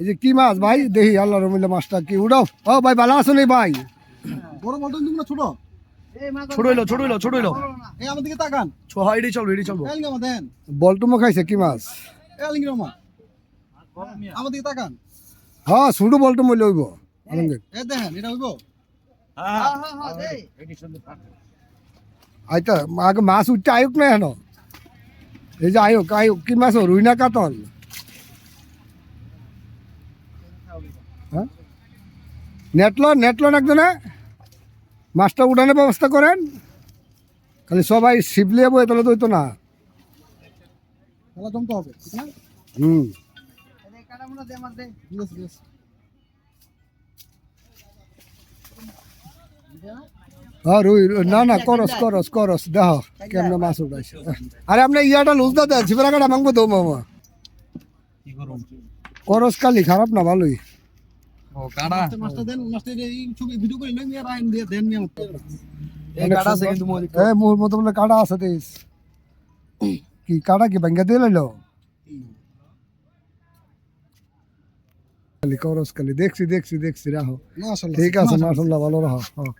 এই যে কি মাছ ভাই? দেখি আল্লাহ রমিল্লা মাছটা কি? উড়াও ও ভাই ভালো আছো নি ভাই? বড় বলটা তুমি ছোট? ছোট হইল ছোট হইল ছোট হইল। এই আমার দিকে তাকান। ছো হয় এডি চলবো এডি চলবো এলিং আমার দেন। বলটুমো খাইছে কি মাছ? আমার দিকে তাকান। হ্যাঁ বলটুম এ দেখেন এটা হইব আইতা আগে মাছ উঠতে আয়ুক না হেন এই যে আয়ুক আয়ুক কি মাছ রুইনা কাতল? হ্যাঁ? নেটলো নেটলো একজনে? মাছটা উঠানোর ব্যবস্থা করেন। খালি সবাই শিবলি যাব তাহলে তো হইতো না। জমতে হবে হুম। হ্যাঁ রুই না না করস করস করস দেহ কেমনে মাছ উঠাইছে। আরে আপনি ইয়াটা লুজ দা দেন শিবরা কাটা মাংবো তো মামা কি করস কালি খারাপ না ভালোই। ও কাটা আছে কিন্তু এ মোর মতো বলে কাটা আছে কি কাটা কি ভাঙ্গা দিয়ে লাইলো? খালি করস খালি দেখছি দেখছি দেখছি রাহো। ঠিক আছে মাশাল্লাহ ভালো রাহো হ্যাঁ।